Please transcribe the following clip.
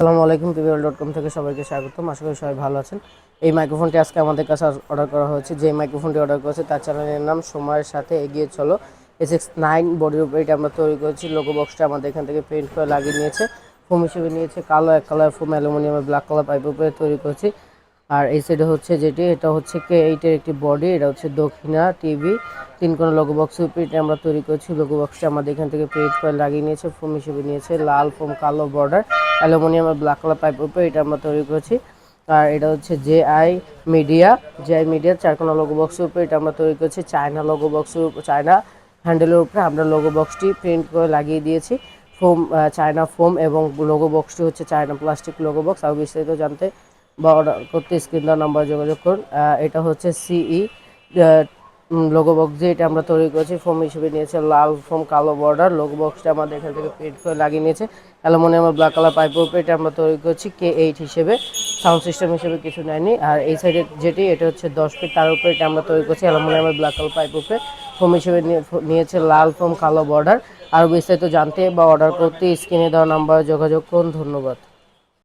আসসালামু আলাইকুম PBL dot com থেকে সবাইকে স্বাগতম। আশা করি সবাই ভালো আছেন। এই মাইক্রোফোনটি আজকে আমাদের কাছে অর্ডার করা হয়েছে। যে মাইক্রোফোনটি অর্ডার করেছে, তার চ্যানেলের নাম সময়ের সাথে এগিয়ে চলো। এস এক্স নাইন বডির উপরে এটা আমরা তৈরি করেছি। লোগো বক্সটা আমাদের এখান থেকে প্রিন্ট করে লাগিয়ে নিয়েছে। ফোম হিসেবে নিয়েছে। কালো এক কালার ফোম অ্যালুমিনিয়ামের ব্ল্যাক কালার পাইপের উপরে তৈরি করেছি। আর এই সাইডে হচ্ছে যেটি, এটা হচ্ছে কে এইটের একটি বডি এটা হচ্ছে দক্ষিণা টিভি তিন কোণা লোগো বক্সের উপরে এটা আমরা তৈরি করেছি। লোগো বক্সটা আমাদের এখান থেকে প্রিন্ট করে লাগিয়ে নিয়েছে ফোম হিসেবে নিয়েছে, লাল ফোম কালো বর্ডার অ্যালুমিনিয়ামের ব্ল্যাক কালার পাইপের উপরে এটা আমরা তৈরি করেছি। আর এটা হচ্ছে J I media J I মিডিয়ার চারকোনা লোগো বক্সের উপরে এটা আমরা তৈরি করেছি। চায়না লোগো উপর চায়না হ্যান্ডেলের উপরে আমরা লোগো বক্সটি প্রিন্ট করে লাগিয়ে দিয়েছি। ফোম চায়না ফোম এবং লোগো বক্সটি হচ্ছে চায়না প্লাস্টিক লোগো বক্স আর বিস্তারিত জানতে বা অর্ডার করতে স্ক্রিন নাম্বার যোগাযোগ করুন। এটা হচ্ছে সিই লোগো বক্স যে এটা আমরা তৈরি করেছি। ফোম হিসেবে নিয়েছে লাল ফোম কালো বর্ডার লোগো বক্সটা আমাদের এখান থেকে প্রিন্ট করে লাগিয়ে নিয়েছে। অ্যালুমিনিয়াম ব্ল্যাক কালার পাইপের উপরে এটা আমরা তৈরি করেছি। কে এইট হিসেবে। সাউন্ড সিস্টেম হিসেবে কিছু নেয়নি। আর এই সাইডে যেটি, এটা হচ্ছে দশ ফিট তার উপরে এটা আমরা তৈরি করছি। অ্যালুমিনিয়ামের ব্ল্যাক কালার পাইপ উপরে। ফোম হিসেবে নিয়ে- নিয়েছে লাল ফোম কালো বর্ডার আর বিস্তারিত জানতে বা অর্ডার করতে স্ক্রিনে দেওয়া নাম্বারে যোগাযোগ করুন। ধন্যবাদ।